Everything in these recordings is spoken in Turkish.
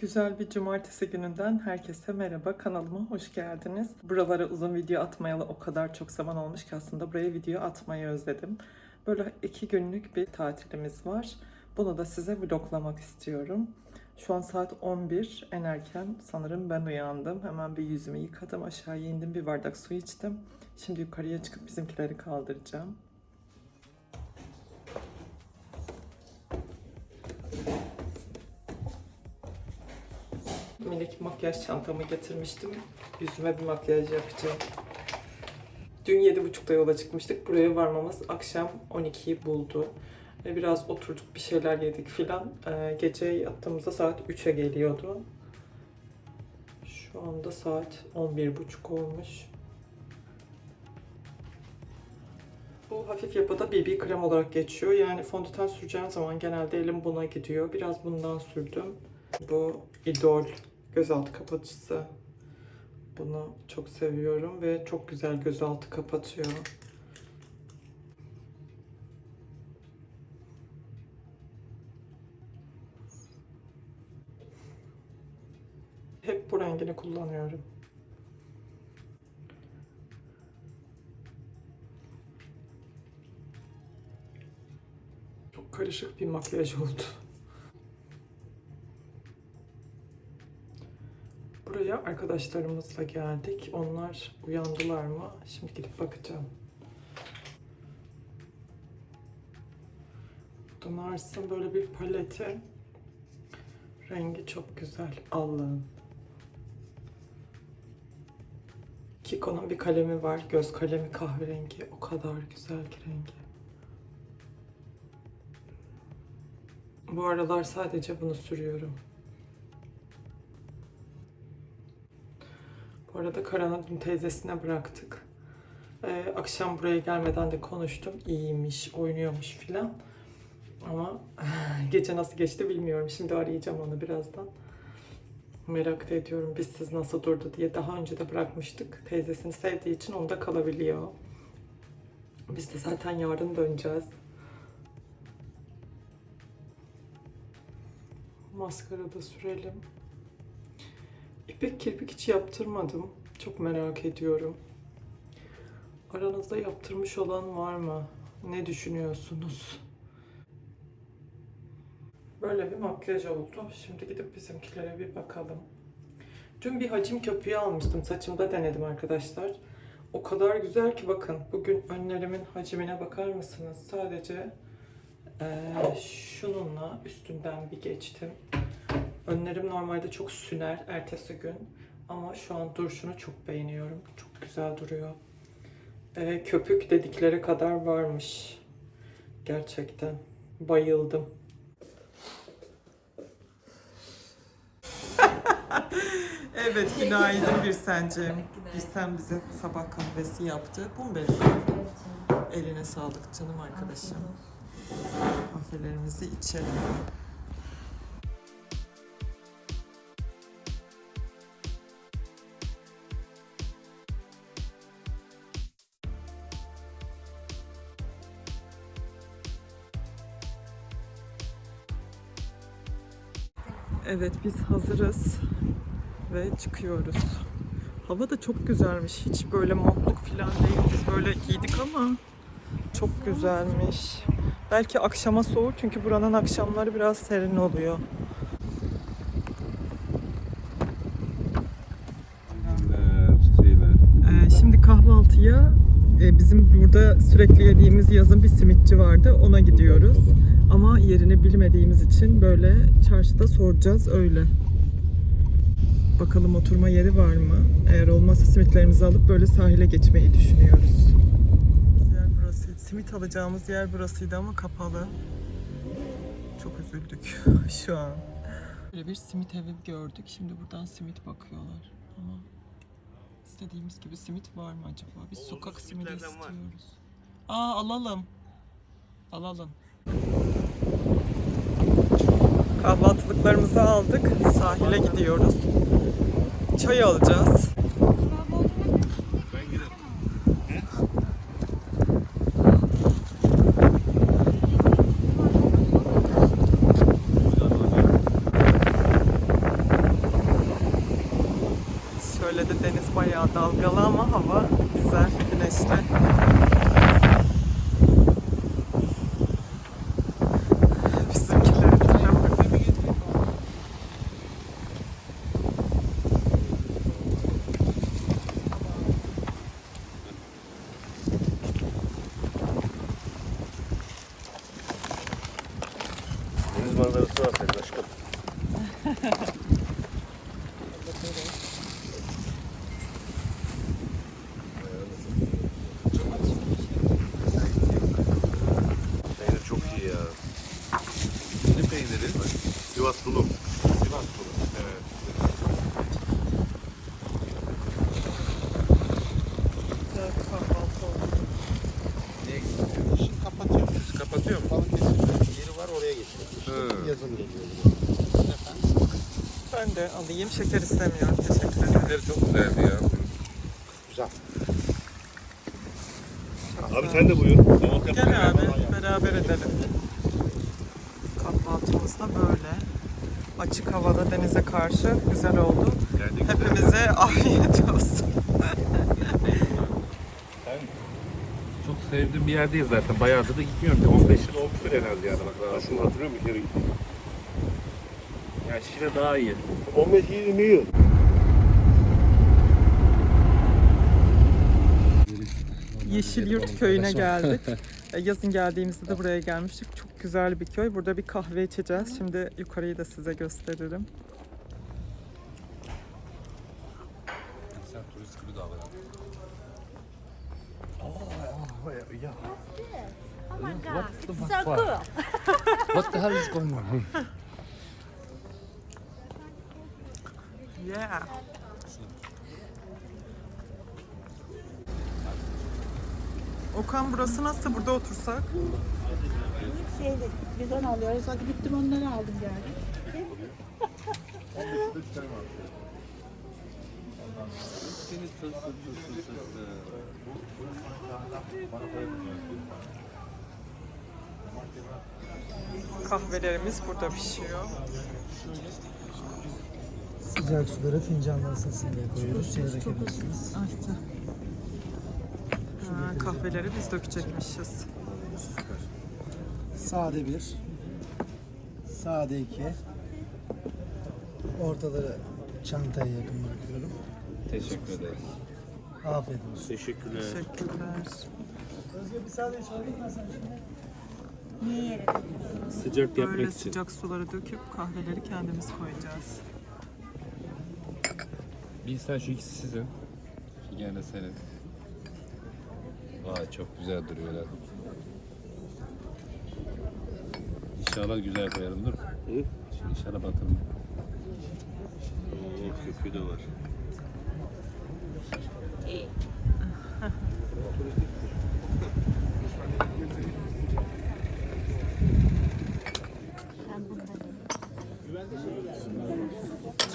Güzel bir cumartesi gününden herkese merhaba. Kanalıma hoş geldiniz. Buralara uzun video atmayalı o kadar çok zaman olmuş ki aslında buraya video atmayı özledim. Böyle iki günlük bir tatilimiz var. Bunu da size vloglamak istiyorum. Şu an saat 11. En erken sanırım ben uyandım. Hemen bir yüzümü yıkadım. Aşağıya indim. Bir bardak su içtim. Şimdi yukarıya çıkıp bizimkileri kaldıracağım. Minik makyaj çantamı getirmiştim. Yüzüme bir makyaj yapacağım. Dün 7.30'da yola çıkmıştık. Buraya varmamız akşam 12'yi buldu. Ve biraz oturduk bir şeyler yedik filan. Ee, gece yattığımızda saat 3'e geliyordu. Şu anda saat 11.30 olmuş. Bu hafif yapıda BB krem olarak geçiyor. Yani fondöten süreceğim zaman genelde elim buna gidiyor. Biraz bundan sürdüm. Bu Idol gözaltı kapatıcısı. Bunu çok seviyorum ve çok güzel gözaltı kapatıyor. Hep bu rengini kullanıyorum. Çok karışık bir makyaj oldu. Arkadaşlarımızla geldik. Onlar uyandılar mı? Şimdi gidip bakacağım. Bu da Nars'ın böyle bir paleti. Rengi çok güzel. Allah'ım. Kiko'nun bir kalemi var. Göz kalemi kahverengi. O kadar güzel ki rengi. Bu aralar sadece bunu sürüyorum. Arada Karan'ı dün teyzesine bıraktık. Ee, akşam buraya gelmeden de konuştum. İyiymiş, oynuyormuş filan. Ama gece nasıl geçti bilmiyorum. Şimdi arayacağım onu birazdan. Merak da ediyorum biz siz nasıl durdu diye. Daha önce de bırakmıştık. Teyzesini sevdiği için onda kalabiliyor. Biz de zaten yarın döneceğiz. Maskara da sürelim. İpek kirpik hiç yaptırmadım. Çok merak ediyorum. Aranızda yaptırmış olan var mı? Ne düşünüyorsunuz? Böyle bir makyaj oldu. Şimdi gidip bizimkilere bir bakalım. Dün bir hacim köpüğü almıştım. Saçımda denedim arkadaşlar. O kadar güzel ki bakın. Bugün önlerimin hacmine bakar mısınız? Sadece eee, şununla üstünden bir geçtim. Önlerim normalde çok süner ertesi gün. Ama şu an duruşunu çok beğeniyorum. Çok güzel duruyor. Ee, köpük dedikleri kadar varmış. Gerçekten. Bayıldım. evet, günaydın bir sencim. Bir sen bize sabah kahvesi yaptı. Bu mu benim? Eline sağlık canım arkadaşım. Kahvelerimizi içelim. Evet biz hazırız ve çıkıyoruz. Hava da çok güzelmiş. Hiç böyle montluk falan değil. Biz böyle giydik ama çok güzelmiş. Belki akşama soğur çünkü buranın akşamları biraz serin oluyor. Ee, şimdi kahvaltıya e, bizim burada sürekli yediğimiz yazın bir simitçi vardı. Ona gidiyoruz. Ama yerini bilmediğimiz için böyle çarşıda soracağız öyle. Bakalım oturma yeri var mı? Eğer olmazsa simitlerimizi alıp böyle sahile geçmeyi düşünüyoruz. Yer burası. Simit alacağımız yer burasıydı ama kapalı. Çok üzüldük şu an. Böyle bir simit evi gördük. Şimdi buradan simit bakıyorlar. Ama istediğimiz gibi simit var mı acaba? Biz sokak simidi istiyoruz. Aa alalım. Alalım. Kahvaltılıklarımızı aldık. Sahile gidiyoruz. Çay alacağız. Şöyle de deniz bayağı dalgalı ama hava Yazın geliyor. Ben de alayım. Şeker istemiyorum. Teşekkür ederim. Çok güzeldi ya. Güzel. Abi sen de buyur. Kahvaltı Gel abi beraber edelim. Kahvaltımız da böyle. Açık havada denize karşı güzel oldu. Geldik. Hepimize afiyet olsun. Çok sevdiğim bir yerdeyiz zaten. Bayağıdır da gitmiyorum. Bir 15 yıl olmuştur herhalde yani. Bak daha şunu hatırlıyor musun? Bir kere gittim. Yani Şile daha iyi. 15-20 yıl. Yeşilyurt köyüne geldik. E, Yazın geldiğimizde de buraya gelmiştik. Çok güzel bir köy. Burada bir kahve içeceğiz. Şimdi yukarıyı da size gösteririm. Sen turist gibi davran. Oh my god, it's so cool. What the hell is going on? Yeah. Okan burası nasıl? Burada otursak? Şeyde, bizden alıyoruz. Hadi gittim onları aldım yani. Kahvelerimiz burada pişiyor. Sıcak suları fincanlar ısınsın diye koyuyoruz. Suya dökebilirsiniz. Açtı. Ha, kahveleri biz dökecekmişiz. Sade bir. Sade iki. Ortaları çantaya yakın bırakıyorum. Teşekkür ederiz. Afiyet olsun. Teşekkürler. Teşekkürler. Özge bir sade içebilir misin şimdi? Niye yere? Sıcak yapmak Böyle için. sıcak suları döküp kahveleri kendimiz koyacağız. Bir sen şu ikisi sizin. Şu gene senin. Vay çok güzel duruyorlar. İnşallah güzel koyarım dur. Hı? Şimdi inşallah. Oo, köpüğü de var. Ben bundan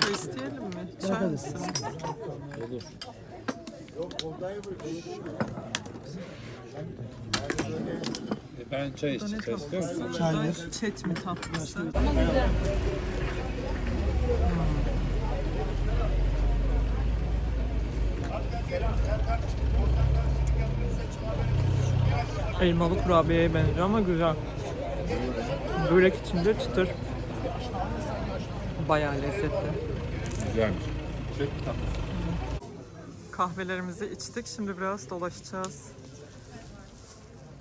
Çay isteyelim mi? Çay mısın? Olur. E ben çay istiyor musun? tatlısı? Çaydır. Çet mi tatlısı? Elmalı kurabiyeye benziyor ama güzel. Börek içinde çıtır. Bayağı lezzetli. Güzelmiş. Kahvelerimizi içtik. Şimdi biraz dolaşacağız.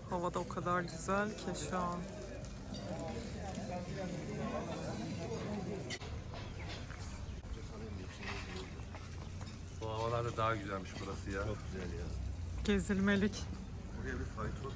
Hava da o kadar güzel ki şu an. Bu havalarda daha güzelmiş burası ya. Çok güzel ya. Gezilmelik. Buraya bir fayton.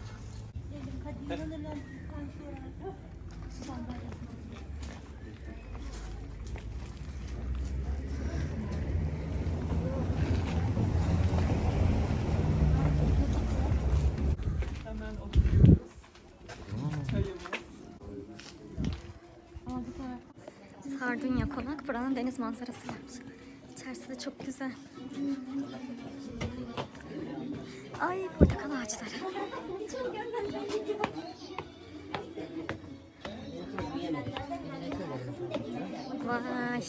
Sardunya Konak buranın deniz manzarası yapmış. İçerisi de çok güzel. Ay portakal ağaçları. Vay.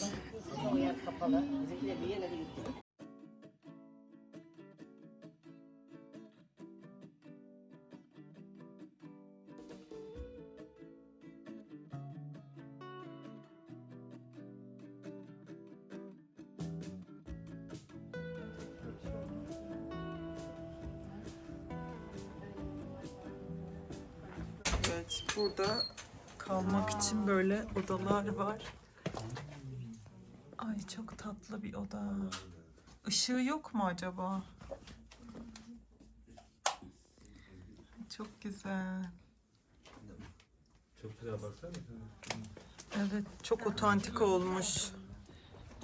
Burada kalmak için böyle odalar var. Ay çok tatlı bir oda. Işığı yok mu acaba? Çok güzel. Çok güzel baksana. Evet, çok otantik olmuş.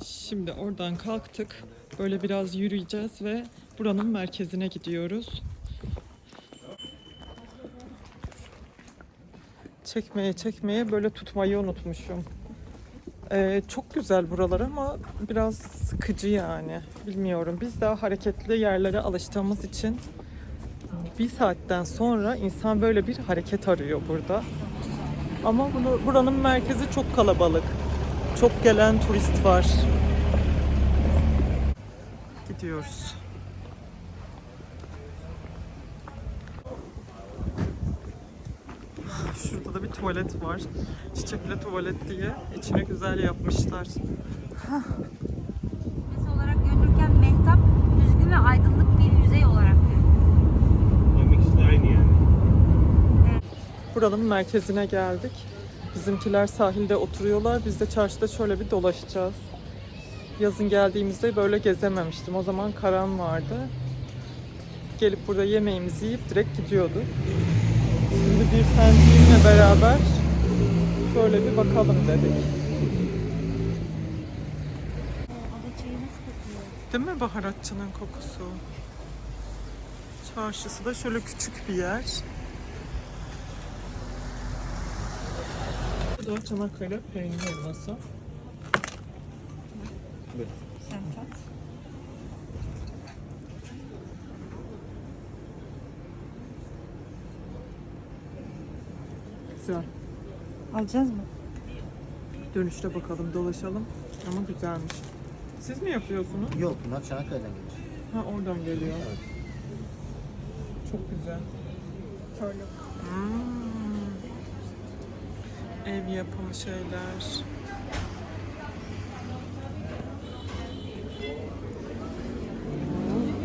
Şimdi oradan kalktık. Böyle biraz yürüyeceğiz ve buranın merkezine gidiyoruz. Çekmeye çekmeye böyle tutmayı unutmuşum. Ee, çok güzel buralar ama biraz sıkıcı yani. Bilmiyorum. Biz daha hareketli yerlere alıştığımız için bir saatten sonra insan böyle bir hareket arıyor burada. Ama bunu, buranın merkezi çok kalabalık. Çok gelen turist var. Gidiyoruz. Şurada da bir tuvalet var. Çiçekli tuvalet diye. İçine güzel yapmışlar. Yüzey olarak görünürken mehtap düzgün ve aydınlık bir yüzey olarak. Hem ikisi de aynı yani. Buranın merkezine geldik. Bizimkiler sahilde oturuyorlar. Biz de çarşıda şöyle bir dolaşacağız. Yazın geldiğimizde böyle gezememiştim. O zaman karan vardı. Gelip burada yemeğimizi yiyip direkt gidiyorduk. Şimdi bir sendiğimle beraber şöyle bir bakalım dedik. Değil mi baharatçının kokusu? Çarşısı da şöyle küçük bir yer. Bu da Çanakkale peynir elması. Sen tat. Güzel. Alacağız mı? Dönüşte bakalım, dolaşalım. Ama güzelmiş. Siz mi yapıyorsunuz? Yok bunlar Çanakkale'den gelir. Ha oradan geliyor. Çok güzel. Şöyle. Hmm. Ev yapımı şeyler.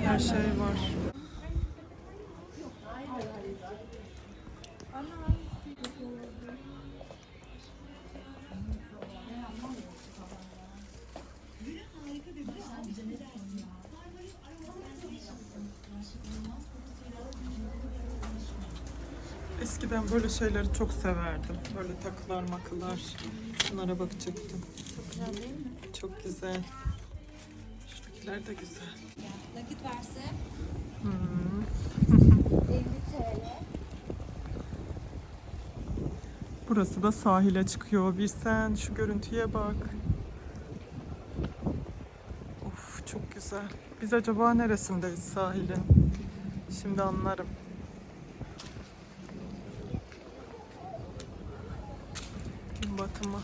Her şey var. Eskiden böyle şeyleri çok severdim. Böyle takılar makılar. Bunlara bakacaktım. Çok güzel değil mi? Çok güzel. Şuradakiler de güzel. Nakit verse Hmm. 50 TL. Burası da sahile çıkıyor. Bir sen şu görüntüye bak. Of çok güzel. Biz acaba neresindeyiz sahilin? Şimdi anlarım. Gün batımı.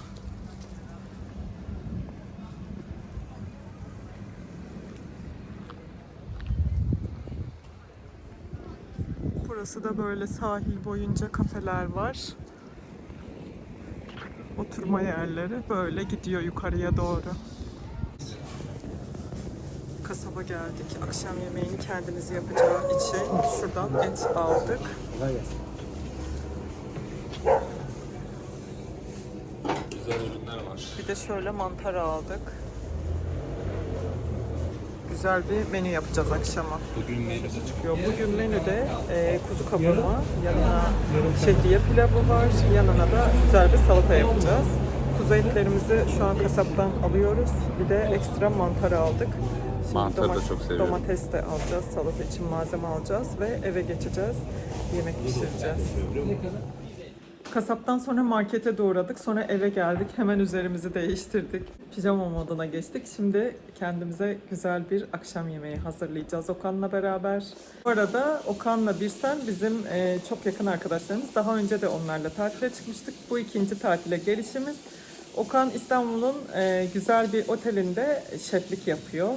Burası da böyle sahil boyunca kafeler var. Oturma yerleri böyle gidiyor yukarıya doğru. Kasaba geldik. Akşam yemeğini kendimiz yapacağı için şuradan et aldık. Kolay gelsin. Güzel ürünler var. Bir de şöyle mantar aldık. Güzel bir menü yapacağız akşama. Bugün menüsü çıkıyor. Yo, Bugün menüde e, kuzu kavurma, yanına şehriye pilavı var, yanına da güzel bir salata yapacağız. Kuzu etlerimizi şu an kasaptan alıyoruz. Bir de ekstra mantar aldık. Şimdi Mantarı da çok seviyorum. Domates de alacağız, salata için malzeme alacağız ve eve geçeceğiz. Yemek pişireceğiz. Kasaptan sonra markete doğradık. Sonra eve geldik. Hemen üzerimizi değiştirdik. Pijama moduna geçtik. Şimdi kendimize güzel bir akşam yemeği hazırlayacağız Okan'la beraber. Bu arada Okan'la Birsen bizim e, çok yakın arkadaşlarımız. Daha önce de onlarla tatile çıkmıştık. Bu ikinci tatile gelişimiz. Okan İstanbul'un e, güzel bir otelinde şeflik yapıyor.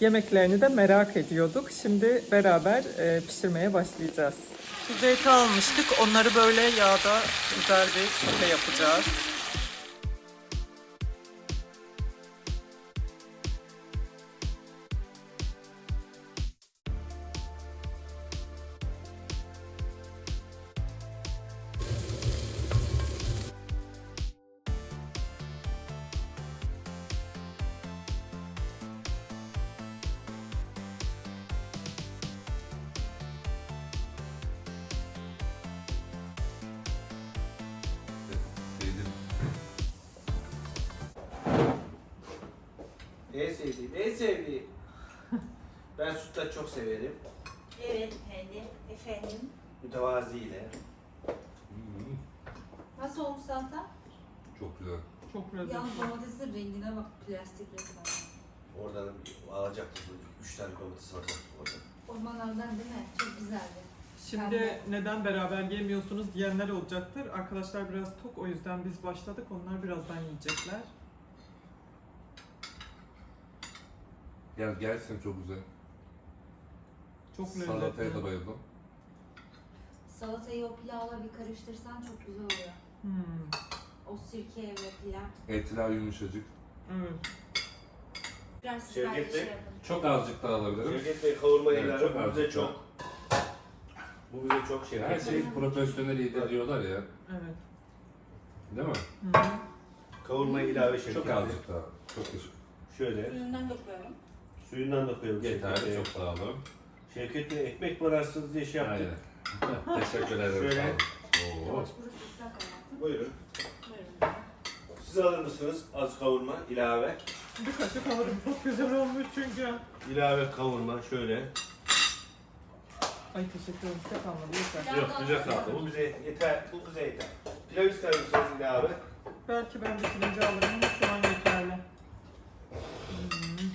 Yemeklerini de merak ediyorduk. Şimdi beraber e, pişirmeye başlayacağız. Kuzu almıştık. Onları böyle yağda güzel bir sote yapacağız. Sevdiğim, en sevdiğim. ben sütlaç çok severim. Evet efendim. Efendim. Mütevaziyle. Nasıl olmuş salata? Çok güzel. Çok lezzetli. Yalnız domatesin rengine bak plastik resmen. Oradan alacaktık. Üç tane domates alacaktık oradan. Ormanlardan değil mi? Çok güzeldi. Şimdi neden beraber yemiyorsunuz diyenler olacaktır. Arkadaşlar biraz tok o yüzden biz başladık. Onlar birazdan yiyecekler. Ya gerçekten çok güzel. Çok Salataya da lezzetli. bayıldım. Salatayı o pilavla bir karıştırsan çok güzel oluyor. Hmm, O sirke ve pilav. Etler yumuşacık. evet. Biraz siz Şevket bence Bey, şey yapın. Çok azıcık daha alabilirim. Şevket Bey kavurma Evet, ilave çok bu bize çok. çok. Bu bize çok Şevket Her Bey. şey profesyonel iyi diyorlar ya. Evet. Değil mi? Hı -hı. Kavurma ilave Şevket Çok Bey. azıcık daha. Çok teşekkür Şöyle Suyundan döküyorum. Suyundan da koyalım Yeterli, Bey. çok sağ olun. Şevket Bey ekmek banarsınız diye şey yaptık. Aynen. Teşekkür ederim. Şöyle. sağ olun. Oo. Yavaş burası ıslak hayatım. Buyurun. Buyurun. Siz alır mısınız az kavurma ilave? Bir kaşık alırım. Çok güzel olmuş çünkü. İlave kavurma şöyle. Ay teşekkür ederim. Size kalmadı. Yeter. Yok bize kaldı. Bu bize yeter. Bu bize yeter. Pilav ister misiniz ilave? Belki ben bir pirinci alırım ama şu an yeterli. Hmm.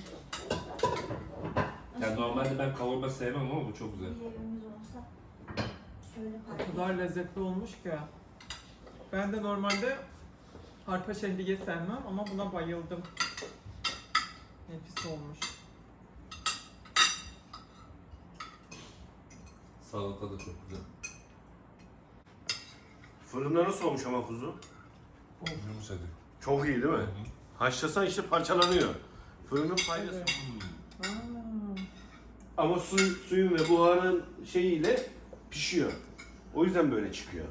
Yani normalde ben kavurma sevmem ama bu çok güzel. Bir yerimiz olsa şöyle O kadar lezzetli olmuş ki. Ben de normalde arpa şehriye sevmem ama buna bayıldım. Nefis olmuş. Salata da çok güzel. Fırında nasıl olmuş ama kuzu? Yumuşacık. Çok iyi değil mi? Haşlasan işte parçalanıyor. Fırının faydası. Evet. Aa, Ama su, suyun ve buharın şeyiyle pişiyor. O yüzden böyle çıkıyor.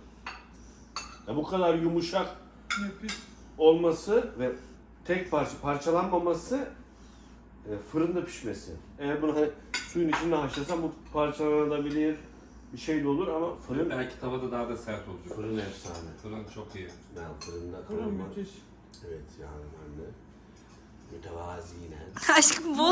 Ya bu kadar yumuşak nefis. olması ve tek parça parçalanmaması e, fırında pişmesi. Eğer bunu hani suyun içinde haşlasan bu parçalanabilir bir şey de olur ama fırın Belki tavada daha da sert olacak. fırın efsane. Fırın çok iyi. Ben fırında Fırın kavurma. müthiş. Evet yani ben de mütevaziyle. Aşkım bol